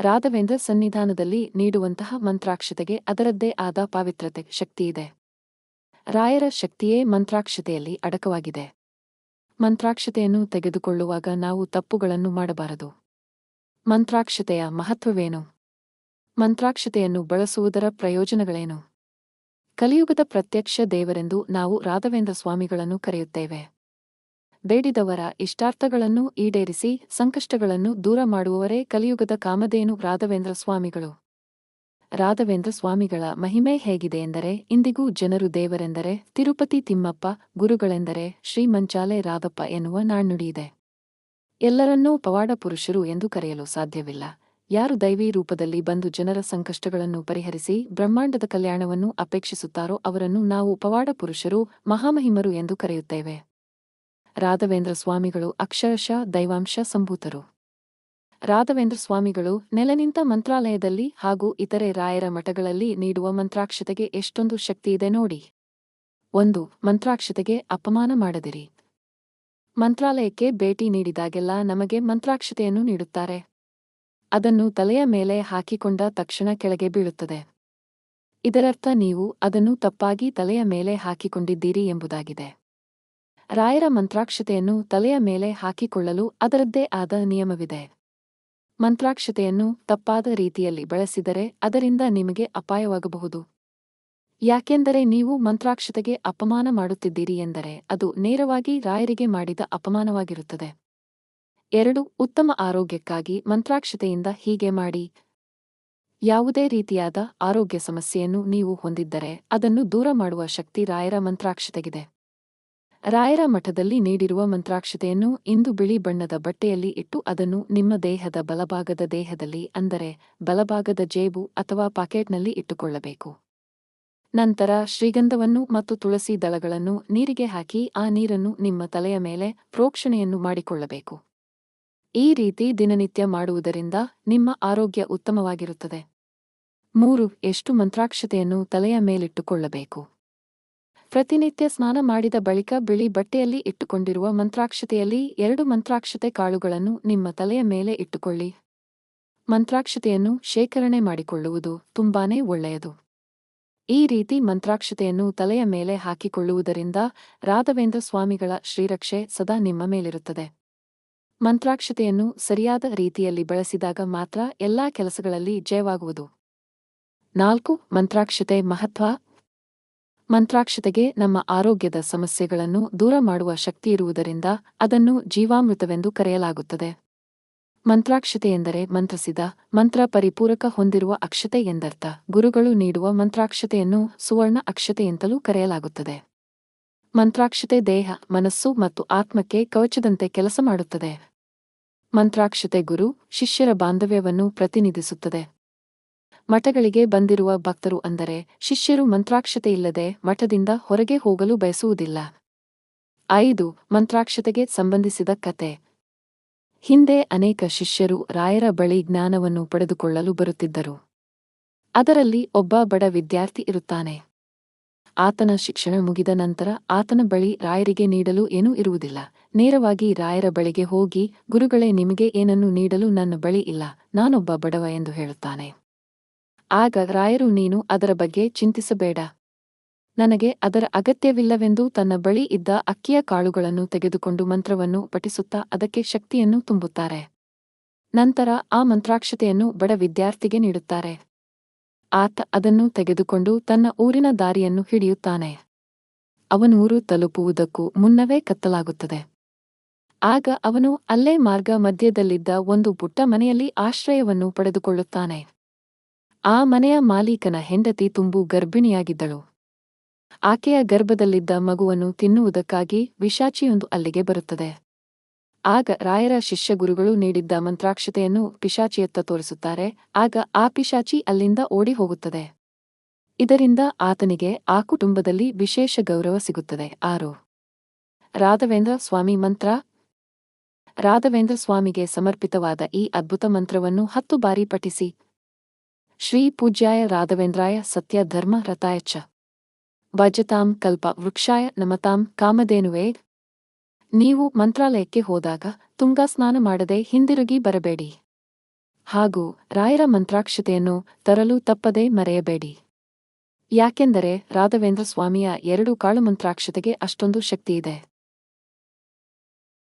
ರಾಘವೇಂದ್ರ ಸನ್ನಿಧಾನದಲ್ಲಿ ನೀಡುವಂತಹ ಮಂತ್ರಾಕ್ಷತೆಗೆ ಅದರದ್ದೇ ಆದ ಪಾವಿತ್ರತೆ ಶಕ್ತಿಯಿದೆ. ರಾಯರ ಶಕ್ತಿಯೇ ಮಂತ್ರಾಕ್ಷತೆಯಲ್ಲಿ ಅಡಕವಾಗಿದೆ. ಮಂತ್ರಾಕ್ಷತೆಯನ್ನು ತೆಗೆದುಕೊಳ್ಳುವಾಗ ನಾವು ತಪ್ಪುಗಳನ್ನು ಮಾಡಬಾರದು. ಮಂತ್ರಾಕ್ಷತೆಯ ಮಹತ್ವವೇನು? ಮಂತ್ರಾಕ್ಷತೆಯನ್ನು ಬಳಸುವುದರ ಪ್ರಯೋಜನಗಳೇನು? ಕಲಿಯುಗದ ಪ್ರತ್ಯಕ್ಷ ದೇವರೆಂದು ನಾವು ರಾಘವೇಂದ್ರ ಸ್ವಾಮಿಗಳನ್ನು ಕರೆಯುತ್ತೇವೆ. ಬೇಡಿದವರ ಇಷ್ಟಾರ್ಥಗಳನ್ನು ಈಡೇರಿಸಿ ಸಂಕಷ್ಟಗಳನ್ನು ದೂರ ಮಾಡುವವರೇ ಕಲಿಯುಗದ ಕಾಮಧೇನು ರಾಘವೇಂದ್ರ ಸ್ವಾಮಿಗಳು. ರಾಘವೇಂದ್ರ ಸ್ವಾಮಿಗಳ ಮಹಿಮೆ ಹೇಗಿದೆ ಎಂದರೆ, ಇಂದಿಗೂ ಜನರು ದೇವರೆಂದರೆ, ತಿರುಪತಿ ತಿಮ್ಮಪ್ಪ, ಗುರುಗಳೆಂದರೆ ಶ್ರೀಮಂಚಾಲೆ ರಾಧಪ್ಪ ಎನ್ನುವ ನಾಣ್ಣುಡಿಯಿದೆ ಎಲ್ಲರನ್ನೂ ಪವಾಡ ಪುರುಷರು ಎಂದು ಕರೆಯಲು ಸಾಧ್ಯವಿಲ್ಲ. ಯಾರು ದೈವಿ ರೂಪದಲ್ಲಿ ಬಂದು ಜನರ ಸಂಕಷ್ಟಗಳನ್ನು ಪರಿಹರಿಸಿ ಬ್ರಹ್ಮಾಂಡದ ಕಲ್ಯಾಣವನ್ನು ಅಪೇಕ್ಷಿಸುತ್ತಾರೋ ಅವರನ್ನು ನಾವು ಪವಾಡ ಪುರುಷರು, ಮಹಾಮಹಿಮರು ಎಂದು ಕರೆಯುತ್ತೇವೆ. ರಾಘವೇಂದ್ರ ಸ್ವಾಮಿಗಳು ಅಕ್ಷರಶಃ ದೈವಾಂಶ ಸಂಭೂತರು. ರಾಘವೇಂದ್ರ ಸ್ವಾಮಿಗಳು ನೆಲೆನಿಂತ ಮಂತ್ರಾಲಯದಲ್ಲಿ ಹಾಗೂ ಇತರೆ ರಾಯರ ಮಠಗಳಲ್ಲಿ ನೀಡುವ ಮಂತ್ರಾಕ್ಷತೆಗೆ ಎಷ್ಟೊಂದು ಶಕ್ತಿಯಿದೆ ನೋಡಿ. ಒಂದು, ಮಂತ್ರಾಕ್ಷತೆಗೆ ಅಪಮಾನ ಮಾಡದಿರಿ. ಮಂತ್ರಾಲಯಕ್ಕೆ ಭೇಟಿ ನೀಡಿದಾಗೆಲ್ಲ ನಮಗೆ ಮಂತ್ರಾಕ್ಷತೆಯನ್ನು ನೀಡುತ್ತಾರೆ. ಅದನ್ನು ತಲೆಯ ಮೇಲೆ ಹಾಕಿಕೊಂಡ ತಕ್ಷಣ ಕೆಳಗೆ ಬೀಳುತ್ತದೆ. ಇದರರ್ಥ ನೀವು ಅದನ್ನು ತಪ್ಪಾಗಿ ತಲೆಯ ಮೇಲೆ ಹಾಕಿಕೊಂಡಿದ್ದೀರಿ ಎಂಬುದಾಗಿದೆ. ರಾಯರ ಮಂತ್ರಾಕ್ಷತೆಯನ್ನು ತಲೆಯ ಮೇಲೆ ಹಾಕಿಕೊಳ್ಳಲು ಅದರದ್ದೇ ಆದ ನಿಯಮವಿದೆ. ಮಂತ್ರಾಕ್ಷತೆಯನ್ನು ತಪ್ಪಾದ ರೀತಿಯಲ್ಲಿ ಬಳಸಿದರೆ ಅದರಿಂದ ನಿಮಗೆ ಅಪಾಯವಾಗಬಹುದು. ಯಾಕೆಂದರೆ ನೀವು ಮಂತ್ರಾಕ್ಷತೆಗೆ ಅಪಮಾನ ಮಾಡುತ್ತಿದ್ದೀರಿ ಎಂದರೆ ಅದು ನೇರವಾಗಿ ರಾಯರಿಗೆ ಮಾಡಿದ ಅಪಮಾನವಾಗಿರುತ್ತದೆ. ಎರಡು, ಉತ್ತಮ ಆರೋಗ್ಯಕ್ಕಾಗಿ ಮಂತ್ರಾಕ್ಷತೆಯಿಂದ ಹೀಗೆ ಮಾಡಿ. ಯಾವುದೇ ರೀತಿಯಾದ ಆರೋಗ್ಯ ಸಮಸ್ಯೆಯನ್ನು ನೀವು ಹೊಂದಿದ್ದರೆ ಅದನ್ನು ದೂರ ಮಾಡುವ ಶಕ್ತಿ ರಾಯರ ಮಂತ್ರಾಕ್ಷತೆಗಿದೆ. ರಾಯರ ಮಠದಲ್ಲಿ ನೀಡಿರುವ ಮಂತ್ರಾಕ್ಷತೆಯನ್ನು ಇಂದು ಬಿಳಿ ಬಣ್ಣದ ಬಟ್ಟೆಯಲ್ಲಿ ಇಟ್ಟು ಅದನ್ನು ನಿಮ್ಮ ದೇಹದ ಬಲಭಾಗದ ದೇಹದಲ್ಲಿ, ಅಂದರೆ ಬಲಭಾಗದ ಜೇಬು ಅಥವಾ ಪಾಕೆಟ್ನಲ್ಲಿ ಇಟ್ಟುಕೊಳ್ಳಬೇಕು. ನಂತರ ಶ್ರೀಗಂಧವನ್ನು ಮತ್ತು ತುಳಸಿ ದಳಗಳನ್ನು ನೀರಿಗೆ ಹಾಕಿ ಆ ನೀರನ್ನು ನಿಮ್ಮ ತಲೆಯ ಮೇಲೆ ಪ್ರೋಕ್ಷಣೆಯನ್ನು ಮಾಡಿಕೊಳ್ಳಬೇಕು. ಈ ರೀತಿ ದಿನನಿತ್ಯ ಮಾಡುವುದರಿಂದ ನಿಮ್ಮ ಆರೋಗ್ಯ ಉತ್ತಮವಾಗಿರುತ್ತದೆ. ಮೂರು, ಎಷ್ಟು ಮಂತ್ರಾಕ್ಷತೆಯನ್ನು ತಲೆಯ ಮೇಲಿಟ್ಟುಕೊಳ್ಳಬೇಕು. ಪ್ರತಿನಿತ್ಯ ಸ್ನಾನ ಮಾಡಿದ ಬಳಿಕ ಬಿಳಿ ಬಟ್ಟೆಯಲ್ಲಿ ಇಟ್ಟುಕೊಂಡಿರುವ ಮಂತ್ರಾಕ್ಷತೆಯಲ್ಲಿ ಎರಡು ಮಂತ್ರಾಕ್ಷತೆ ಕಾಳುಗಳನ್ನು ನಿಮ್ಮ ತಲೆಯ ಮೇಲೆ ಇಟ್ಟುಕೊಳ್ಳಿ. ಮಂತ್ರಾಕ್ಷತೆಯನ್ನು ಶೇಖರಣೆ ಮಾಡಿಕೊಳ್ಳುವುದು ತುಂಬಾನೇ ಒಳ್ಳೆಯದು. ಈ ರೀತಿ ಮಂತ್ರಾಕ್ಷತೆಯನ್ನು ತಲೆಯ ಮೇಲೆ ಹಾಕಿಕೊಳ್ಳುವುದರಿಂದ ರಾಘವೇಂದ್ರ ಸ್ವಾಮಿಗಳ ಶ್ರೀರಕ್ಷೆ ಸದಾ ನಿಮ್ಮ ಮೇಲಿರುತ್ತದೆ. ಮಂತ್ರಾಕ್ಷತೆಯನ್ನು ಸರಿಯಾದ ರೀತಿಯಲ್ಲಿ ಬಳಸಿದಾಗ ಮಾತ್ರ ಎಲ್ಲಾ ಕೆಲಸಗಳಲ್ಲಿ ಜಯವಾಗುವುದು. ನಾಲ್ಕು, ಮಂತ್ರಾಕ್ಷತೆ ಮಹತ್ವ ಮಂತ್ರಾಕ್ಷತೆಗೆ ನಮ್ಮ ಆರೋಗ್ಯದ ಸಮಸ್ಯೆಗಳನ್ನು ದೂರ ಮಾಡುವ ಶಕ್ತಿಯಿರುವುದರಿಂದ ಅದನ್ನು ಜೀವಾಮೃತವೆಂದು ಕರೆಯಲಾಗುತ್ತದೆ. ಮಂತ್ರಾಕ್ಷತೆ ಎಂದರೆ ಮಂತ್ರಿಸಿದ ಮಂತ್ರ ಪರಿಪೂರಕ ಹೊಂದಿರುವ ಅಕ್ಷತೆ ಎಂದರ್ಥ. ಗುರುಗಳು ನೀಡುವ ಮಂತ್ರಾಕ್ಷತೆಯನ್ನು ಸುವರ್ಣ ಅಕ್ಷತೆ ಎಂತಲೂ ಕರೆಯಲಾಗುತ್ತದೆ. ಮಂತ್ರಾಕ್ಷತೆ ದೇಹ, ಮನಸ್ಸು ಮತ್ತು ಆತ್ಮಕ್ಕೆ ಕವಚದಂತೆ ಕೆಲಸ ಮಾಡುತ್ತದೆ. ಮಂತ್ರಾಕ್ಷತೆ ಗುರು, ಶಿಷ್ಯರ ಬಾಂಧವ್ಯವನ್ನು ಪ್ರತಿನಿಧಿಸುತ್ತದೆ. ಮಠಗಳಿಗೆ ಬಂದಿರುವ ಭಕ್ತರು ಅಂದರೆ, ಶಿಷ್ಯರು ಮಂತ್ರಾಕ್ಷತೆಯಿಲ್ಲದೆ ಮಠದಿಂದ ಹೊರಗೆ ಹೋಗಲು ಬಯಸುವುದಿಲ್ಲ. ಐದು, ಮಂತ್ರಾಕ್ಷತೆಗೆ ಸಂಬಂಧಿಸಿದ ಕತೆ ಹಿಂದೆ ಅನೇಕ ಶಿಷ್ಯರು ರಾಯರ ಬಳಿ ಜ್ಞಾನವನ್ನು ಪಡೆದುಕೊಳ್ಳಲು ಬರುತ್ತಿದ್ದರು. ಅದರಲ್ಲಿ ಒಬ್ಬ ಬಡ ವಿದ್ಯಾರ್ಥಿ ಇರುತ್ತಾನೆ. ಆತನ ಶಿಕ್ಷಣ ಮುಗಿದ ನಂತರ ಆತನ ಬಳಿ ರಾಯರಿಗೆ ನೀಡಲು ಏನೂ ಇರುವುದಿಲ್ಲ. ನೇರವಾಗಿ ರಾಯರ ಬಳಿಗೆ ಹೋಗಿ, ಗುರುಗಳೇ, ನಿಮಗೆ ಏನನ್ನು ನೀಡಲು ನನ್ನ ಬಳಿ ಇಲ್ಲ. ನಾನೊಬ್ಬ ಬಡವ ಎಂದು ಹೇಳುತ್ತಾನೆ. ಆಗ ರಾಯರು, ನೀನು ಅದರ ಬಗ್ಗೆ ಚಿಂತಿಸಬೇಡ. ನನಗೆ ಅದರ ಅಗತ್ಯವಿಲ್ಲವೆಂದು ತನ್ನ ಬಳಿ ಇದ್ದ ಅಕ್ಕಿಯ ಕಾಳುಗಳನ್ನು ತೆಗೆದುಕೊಂಡು ಮಂತ್ರವನ್ನು ಪಠಿಸುತ್ತಾ ಅದಕ್ಕೆ ಶಕ್ತಿಯನ್ನು ತುಂಬುತ್ತಾರೆ. ನಂತರ ಆ ಮಂತ್ರಾಕ್ಷತೆಯನ್ನು ಬಡ ವಿದ್ಯಾರ್ಥಿಗೆ ನೀಡುತ್ತಾರೆ. ಆತ ಅದನ್ನು ತೆಗೆದುಕೊಂಡು ತನ್ನ ಊರಿನ ದಾರಿಯನ್ನು ಹಿಡಿಯುತ್ತಾನೆ. ಅವನೂರು ತಲುಪುವುದಕ್ಕೂ ಮುನ್ನವೇ ಕತ್ತಲಾಗುತ್ತದೆ. ಆಗ ಅವನು ಅಲ್ಲೇ ಮಾರ್ಗ ಮಧ್ಯದಲ್ಲಿದ್ದ ಒಂದು ಪುಟ್ಟ ಮನೆಯಲ್ಲಿ ಆಶ್ರಯವನ್ನು ಪಡೆದುಕೊಳ್ಳುತ್ತಾನೆ. ಆ ಮನೆಯ ಮಾಲೀಕನ ಹೆಂಡತಿ ತುಂಬು ಗರ್ಭಿಣಿಯಾಗಿದ್ದಳು. ಆಕೆಯ ಗರ್ಭದಲ್ಲಿದ್ದ ಮಗುವನ್ನು ತಿನ್ನುವುದಕ್ಕಾಗಿ ವಿಶಾಚಿಯೊಂದು ಅಲ್ಲಿಗೆ ಬರುತ್ತದೆ. ಆಗ ರಾಯರ ಶಿಷ್ಯಗುರುಗಳು ನೀಡಿದ್ದ ಮಂತ್ರಾಕ್ಷತೆಯನ್ನು ಪಿಶಾಚಿಯತ್ತ ತೋರಿಸುತ್ತಾರೆ, ಆಗ ಆ ಪಿಶಾಚಿ ಅಲ್ಲಿಂದ ಓಡಿ ಹೋಗುತ್ತದೆ. ಇದರಿಂದ ಆತನಿಗೆ ಆ ಕುಟುಂಬದಲ್ಲಿ ವಿಶೇಷ ಗೌರವ ಸಿಗುತ್ತದೆ. ಆರು. ರಾಘವೇಂದ್ರ ಸ್ವಾಮಿ ಮಂತ್ರ. ರಾಘವೇಂದ್ರ ಸ್ವಾಮಿಗೆ ಸಮರ್ಪಿತವಾದ ಈ ಅದ್ಭುತ ಮಂತ್ರವನ್ನು ಹತ್ತು ಬಾರಿ ಪಠಿಸಿ ಶ್ರೀ ಪೂಜ್ಯಾಯ ರಾಘವೇಂದ್ರಾಯ ಸತ್ಯ ಧರ್ಮ ರಥಾಯ ಚ. ಭಜತಾಂ ಕಲ್ಪ ವೃಕ್ಷಾಯ ನಮತಾಂ ಕಾಮಧೇನುವೇ. ನೀವು ಮಂತ್ರಾಲಯಕ್ಕೆ ಹೋದಾಗ ತುಂಗಾ ಸ್ನಾನ ಮಾಡದೆ ಹಿಂದಿರುಗಿ ಬರಬೇಡಿ. ಹಾಗೂ ರಾಯರ ಮಂತ್ರಾಕ್ಷತೆಯನ್ನು ತರಲು ತಪ್ಪದೇ ಮರೆಯಬೇಡಿ. ಯಾಕೆಂದರೆ ರಾಘವೇಂದ್ರ ಸ್ವಾಮಿಯ ಎರಡು ಕಾಳು ಮಂತ್ರಾಕ್ಷತೆಗೆ ಅಷ್ಟೊಂದು ಶಕ್ತಿಯಿದೆ.